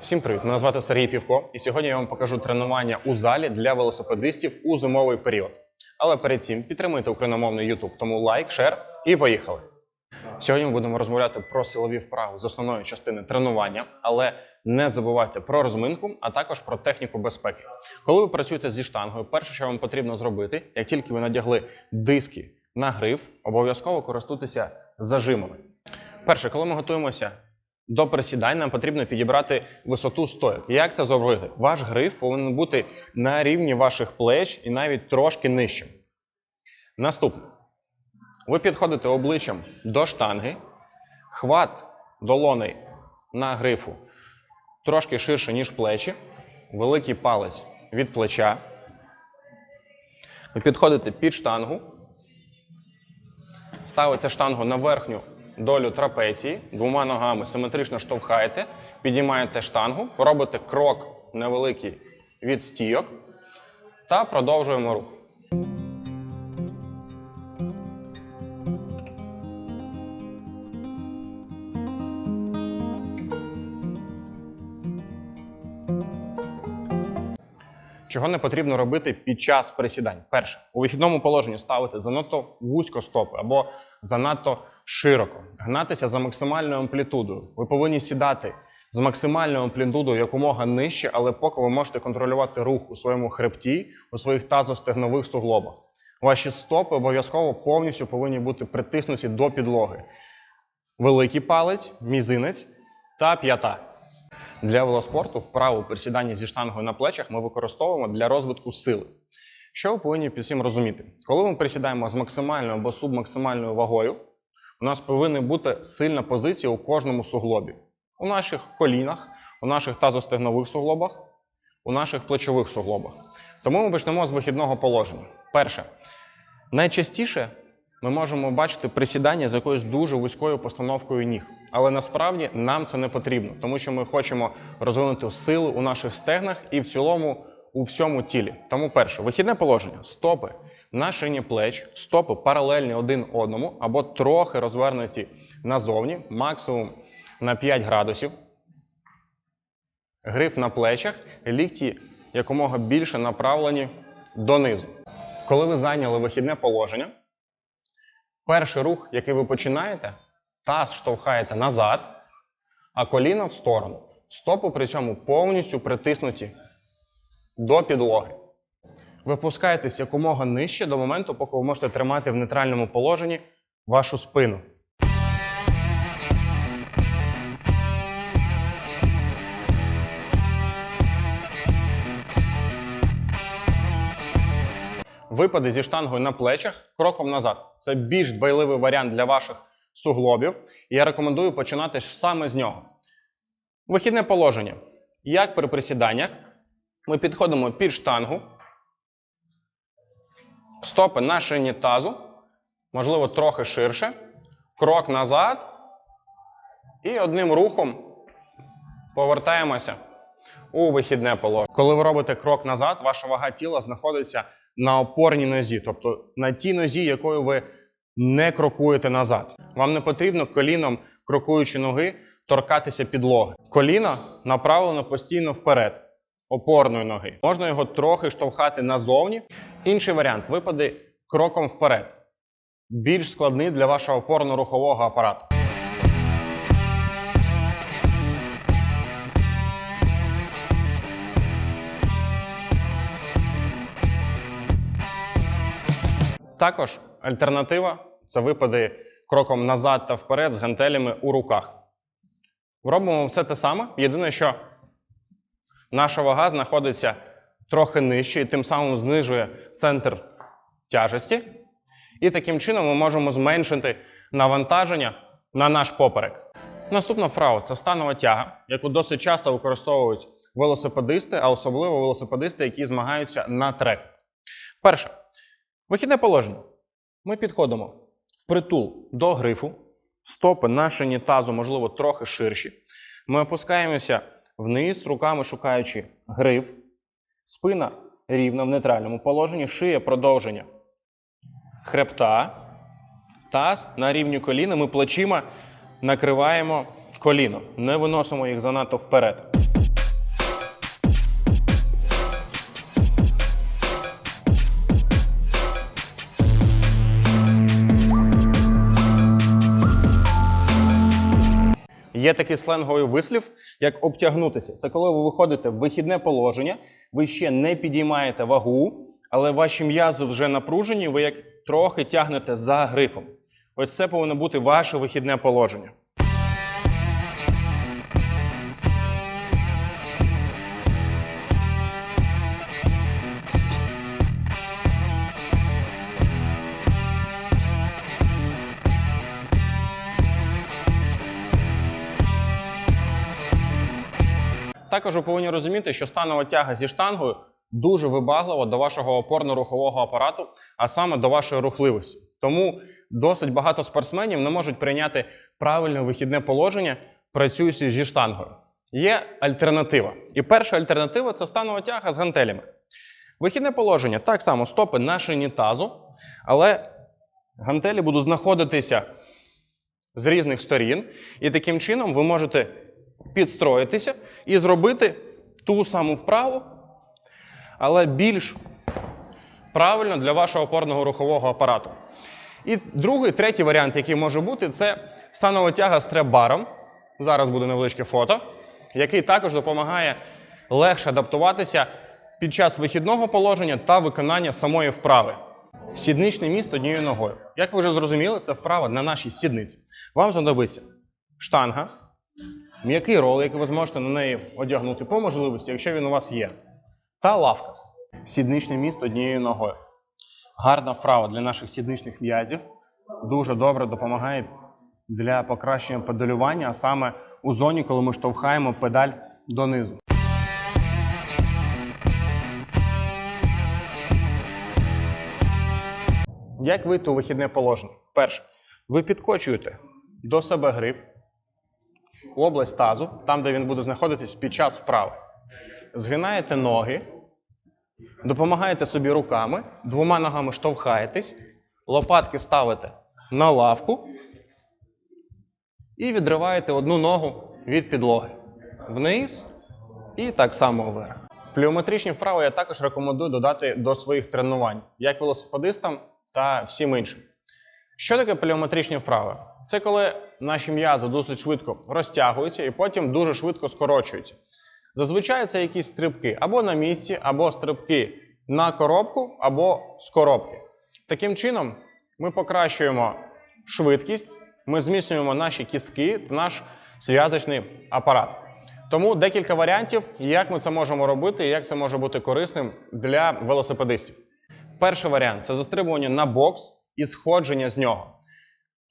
Всім привіт! Мене звати Сергій Півко, і сьогодні я вам покажу тренування у залі для велосипедистів у зимовий період. Але перед цим підтримуйте україномовний YouTube, тому лайк, шер і поїхали. Сьогодні ми будемо розмовляти про силові вправи з основної частини тренування, але не забувайте про розминку, а також про техніку безпеки. Коли ви працюєте зі штангою, перше, що вам потрібно зробити, як тільки ви надягли диски на гриф, обов'язково користуйтеся зажимами. Перше, коли ми готуємося до присідань, нам потрібно підібрати висоту стойок. Як це зробити? Ваш гриф повинен бути на рівні ваших плеч і навіть трошки нижчим. Наступне. Ви підходите обличчям до штанги, хват долоней на грифу трошки ширше, ніж плечі, великий палець від плеча. Ви підходите під штангу, ставите штангу на верхню долю трапеції, двома ногами симетрично штовхаєте, підіймаєте штангу, робите крок невеликий від стійок та продовжуємо рух. Чого не потрібно робити під час присідань? Перше, у вихідному положенні ставити занадто вузько стопи або занадто широко, гнатися за максимальною амплітудою. Ви повинні сідати з максимальною амплітудою якомога нижче, але поки ви можете контролювати рух у своєму хребті, у своїх тазостегнових суглобах. Ваші стопи обов'язково повністю повинні бути притиснуті до підлоги. Великий палець, мізинець та п'ята. Для велоспорту вправу присідання зі штангою на плечах ми використовуємо для розвитку сили. Що ви повинні цим розуміти? Коли ми присідаємо з максимальною або субмаксимальною вагою, у нас повинна бути сильна позиція у кожному суглобі. У наших колінах, у наших тазостегнових суглобах, у наших плечових суглобах. Тому ми почнемо з вихідного положення. Перше, найчастіше ми можемо бачити присідання з якоюсь дуже вузькою постановкою ніг. Але насправді нам це не потрібно, тому що ми хочемо розвинути силу у наших стегнах і в цілому у всьому тілі. Тому перше, вихідне положення: стопи на шині плеч, стопи паралельні один одному або трохи розвернуті назовні, максимум на 5 градусів. Гриф на плечах, лікті якомога більше направлені донизу. Коли ви зайняли вихідне положення, Перший рух, який ви починаєте, таз штовхаєте назад, а коліна в сторону. Стопи при цьому повністю притиснуті до підлоги. Випускаєтесь якомога нижче до моменту, поки ви можете тримати в нейтральному положенні вашу спину. Випади зі штангою на плечах кроком назад. Це більш дбайливий варіант для ваших суглобів. І я рекомендую починати саме з нього. Вихідне положення. Як при присіданнях, ми підходимо під штангу, стопи на шині тазу, можливо, трохи ширше, крок назад. І одним рухом повертаємося у вихідне положення. Коли ви робите крок назад, ваша вага тіла знаходиться на опорній нозі, тобто на тій нозі, якою ви не крокуєте назад. Вам не потрібно коліном, крокуючи ноги, торкатися підлоги. Коліно направлено постійно вперед, опорної ноги. Можна його трохи штовхати назовні. Інший варіант випади кроком вперед. Більш складний для вашого опорно-рухового апарату. Також альтернатива це випади кроком назад та вперед з гантелями у руках. Робимо все те саме. Єдине, що наша вага знаходиться трохи нижче і тим самим знижує центр тяжесті. І таким чином ми можемо зменшити навантаження на наш поперек. Наступна вправа це станова тяга, яку досить часто використовують велосипедисти, а особливо велосипедисти, які змагаються на трек. Перше. Вихідне положення. Ми підходимо впритул до грифу, стопи на шині тазу, можливо, трохи ширші. Ми опускаємося вниз, руками шукаючи гриф, спина рівна в нейтральному положенні, шия продовження хребта, таз на рівні коліна. Ми плечима накриваємо коліно, не виносимо їх занадто вперед. Є такий сленговий вислів, як обтягнутися. Це коли ви виходите в вихідне положення, ви ще не підіймаєте вагу, але ваші м'язи вже напружені, ви як трохи тягнете за грифом. Ось це повинно бути ваше вихідне положення. Також ви повинні розуміти, що станова тяга зі штангою дуже вибаглива до вашого опорно-рухового апарату, а саме до вашої рухливості. Тому досить багато спортсменів не можуть прийняти правильне вихідне положення, працюючи зі штангою. Є альтернатива. І перша альтернатива це станова тяга з гантелями. Вихідне положення так само стопи на шині тазу, але гантелі будуть знаходитися з різних сторін, і таким чином ви можете підстроїтися і зробити ту саму вправу, але більш правильно для вашого опорного рухового апарату. І другий, третій варіант, який може бути, це станова тяга з треп-баром. Зараз буде невеличке фото, який також допомагає легше адаптуватися під час вихідного положення та виконання самої вправи. Сідничний міст однією ногою. Як ви вже зрозуміли, це вправа на нашій сідниці. Вам знадобиться штанга, м'який рол, який ви зможете на неї одягнути по можливості, якщо він у вас є, та лавка. Сідничний міст однією ногою. Гарна вправа для наших сідничних м'язів. Дуже добре допомагає для покращення педалювання, а саме у зоні, коли ми штовхаємо педаль донизу. Як вийти у вихідне положення? Перше, ви підкочуєте до себе гриф, в область тазу, там, де він буде знаходитись під час вправи. Згинаєте ноги, допомагаєте собі руками, двома ногами штовхаєтесь, лопатки ставите на лавку і відриваєте одну ногу від підлоги вниз і так само вверх. Пліометричні вправи я також рекомендую додати до своїх тренувань, як велосипедистам та всім іншим. Що таке пліометричні вправи? Це коли наші м'язи досить швидко розтягуються і потім дуже швидко скорочуються. Зазвичай це якісь стрибки або на місці, або стрибки на коробку, або з коробки. Таким чином, ми покращуємо швидкість, ми зміцнюємо наші кістки та наш зв'язочний апарат. Тому декілька варіантів, як ми це можемо робити і як це може бути корисним для велосипедистів. Перший варіант це застрибування на бокс і сходження з нього.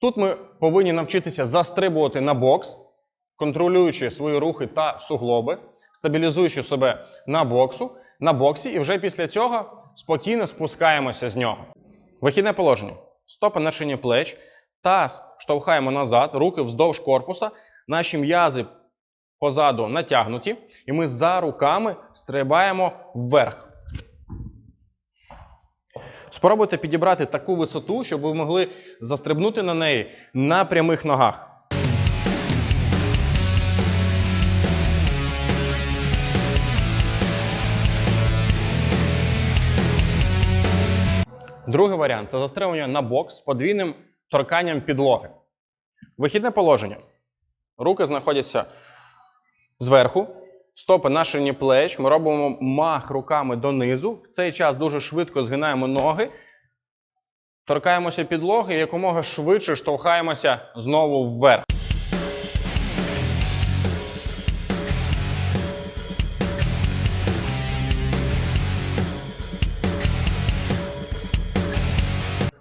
Тут ми повинні навчитися застрибувати на бокс, контролюючи свої рухи та суглоби, стабілізуючи себе на боксу, на боксі, і вже після цього спокійно спускаємося з нього. Вихідне положення. Стопи на шині плеч, таз штовхаємо назад, руки вздовж корпуса, наші м'язи позаду натягнуті, і ми за руками стрибаємо вверх. Спробуйте підібрати таку висоту, щоб ви могли застрибнути на неї на прямих ногах. Другий варіант це застрибування на бокс з подвійним торканням підлоги. Вихідне положення. Руки знаходяться зверху, стопи на шині плеч. Ми робимо мах руками донизу. В цей час дуже швидко згинаємо ноги, торкаємося підлоги і якомога швидше штовхаємося знову вверх.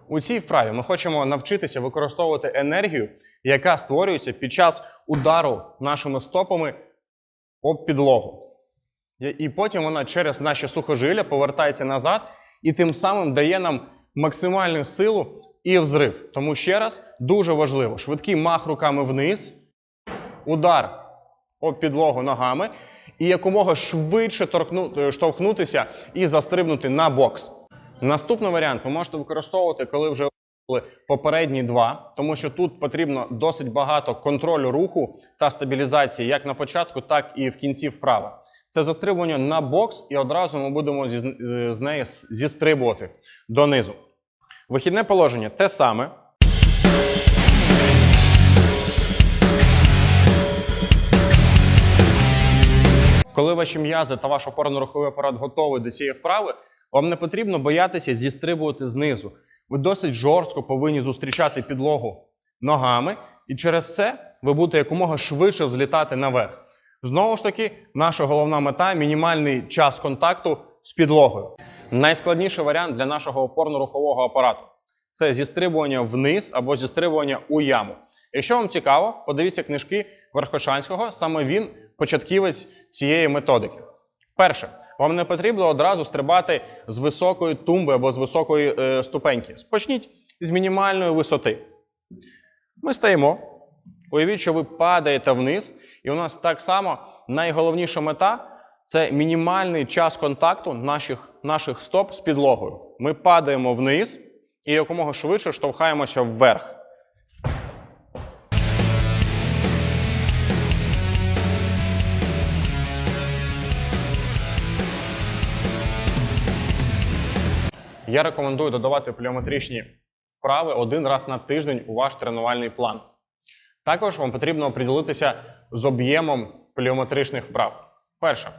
У цій вправі ми хочемо навчитися використовувати енергію, яка створюється під час удару нашими стопами об підлогу. І- потім вона через наші сухожилля повертається назад і тим самим дає нам максимальну силу і взрив. Тому ще раз дуже важливо: швидкий мах руками вниз, удар об підлогу ногами, і якомога швидше торкну, е, штовхнутися і застрибнути на бокс. Наступний варіант ви можете використовувати, коли вже попередні два, тому що тут потрібно досить багато контролю руху та стабілізації як на початку, так і в кінці вправи. Це застрибування на бокс, і одразу ми будемо зі, з неї зістрибувати донизу. Вихідне положення те саме. Коли ваші м'язи та ваш опорно-руховий апарат готові до цієї вправи, вам не потрібно боятися зістрибувати знизу. Ви досить жорстко повинні зустрічати підлогу ногами, і через це ви будете якомога швидше взлітати наверх. Знову ж таки, наша головна мета мінімальний час контакту з підлогою. Найскладніший варіант для нашого опорно-рухового апарату це зістрибування вниз або зістрибування у яму. Якщо вам цікаво, подивіться книжки Верхошанського, саме він початківець цієї методики. Перше, вам не потрібно одразу стрибати з високої тумби або з високої е, ступеньки. Спочніть з мінімальної висоти. Ми стаємо. Уявіть, що ви падаєте вниз, і у нас так само найголовніша мета це мінімальний час контакту наших, наших стоп з підлогою. Ми падаємо вниз і якомога швидше штовхаємося вверх. Я рекомендую додавати пліометричні вправи один раз на тиждень у ваш тренувальний план. Також вам потрібно оприділитися з об'ємом пліометричних вправ. Перше.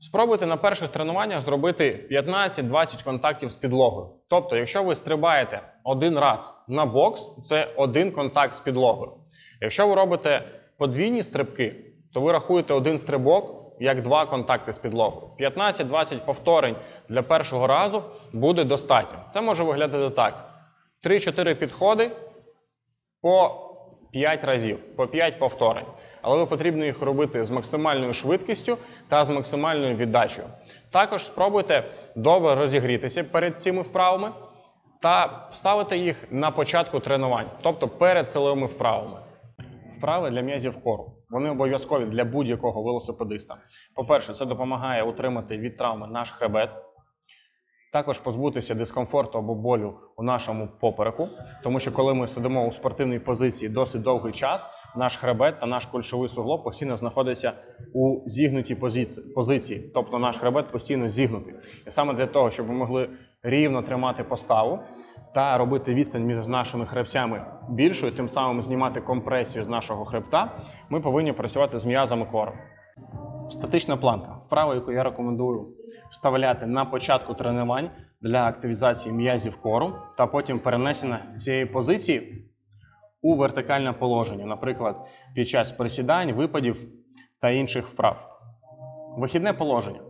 Спробуйте на перших тренуваннях зробити 15-20 контактів з підлогою. Тобто, якщо ви стрибаєте один раз на бокс, це один контакт з підлогою. Якщо ви робите подвійні стрибки, то ви рахуєте один стрибок як два контакти з підлогою. 15-20 повторень для першого разу буде достатньо. Це може виглядати так: 3-4 підходи по 5 разів, по 5 повторень. Але ви потрібно їх робити з максимальною швидкістю та з максимальною віддачею. Також спробуйте добре розігрітися перед цими вправами та вставити їх на початку тренувань, тобто перед силовими вправами. Вправи для м'язів кору. Вони обов'язкові для будь-якого велосипедиста. По-перше, це допомагає утримати від травми наш хребет, також позбутися дискомфорту або болю у нашому попереку, тому що коли ми сидимо у спортивній позиції досить довгий час, наш хребет та наш кульшовий суглоб постійно знаходяться у зігнутій позиції, позиції, тобто наш хребет постійно зігнутий. І саме для того, щоб ми могли рівно тримати поставу та робити відстань між нашими хребцями більшою, тим самим знімати компресію з нашого хребта, ми повинні працювати з м'язами кору. Статична планка вправа, яку я рекомендую вставляти на початку тренувань для активізації м'язів кору, та потім перенесена цієї позиції у вертикальне положення, наприклад, під час присідань, випадів та інших вправ. Вихідне положення.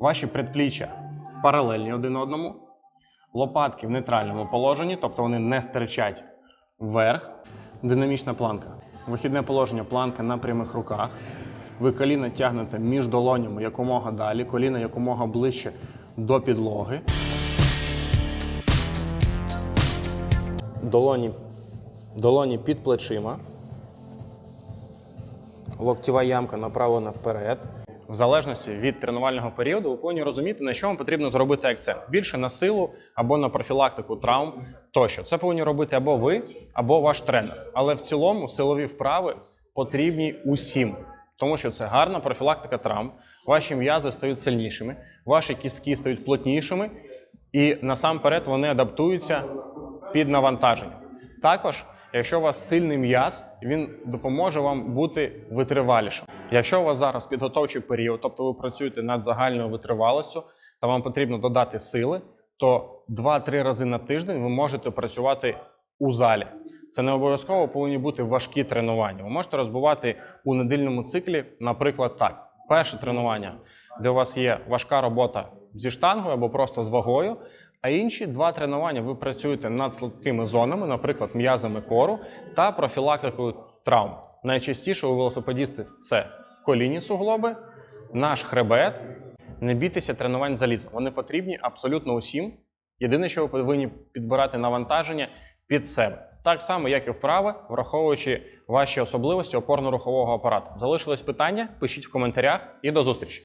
Ваші предпліччя паралельні один одному, лопатки в нейтральному положенні, тобто вони не стирчать вверх. Динамічна планка. Вихідне положення планка на прямих руках. Ви коліна тягнете між долонями якомога далі, коліна якомога ближче до підлоги. Долоні, долоні під плечима. Локтєва ямка направлена вперед. В залежності від тренувального періоду, ви повинні розуміти, на вам потрібно зробити акцент. Більше на силу або на профілактику травм тощо. Це повинні робити або ви, або ваш тренер. Але в цілому силові вправи потрібні усім, тому що це гарна профілактика травм. Ваші м'язи стають сильнішими, ваші кістки стають плотнішими, і насамперед вони адаптуються під навантаження. Також, якщо у вас сильний м'яз, він допоможе вам бути витривалішим. Якщо у вас зараз підготовчий період, тобто ви працюєте над загальною витривалістю, та вам потрібно додати сили, то 2-3 рази на тиждень ви можете працювати у залі. Це не обов'язково повинні бути важкі тренування. Ви можете розбивати у недільному циклі, наприклад, так: перше тренування, де у вас є важка робота зі штангою або просто з вагою. А інші два тренування ви працюєте над слабкими зонами, наприклад, м'язами кору та профілактикою травм. Найчастіше у велосипедістів це колінні суглоби, наш хребет. Не бійтеся тренувань заліза. Вони потрібні абсолютно усім. Єдине, що ви повинні підбирати навантаження під себе. Так само, як і вправи, враховуючи ваші особливості опорно-рухового апарату. Залишились питання? Пишіть в коментарях і до зустрічі!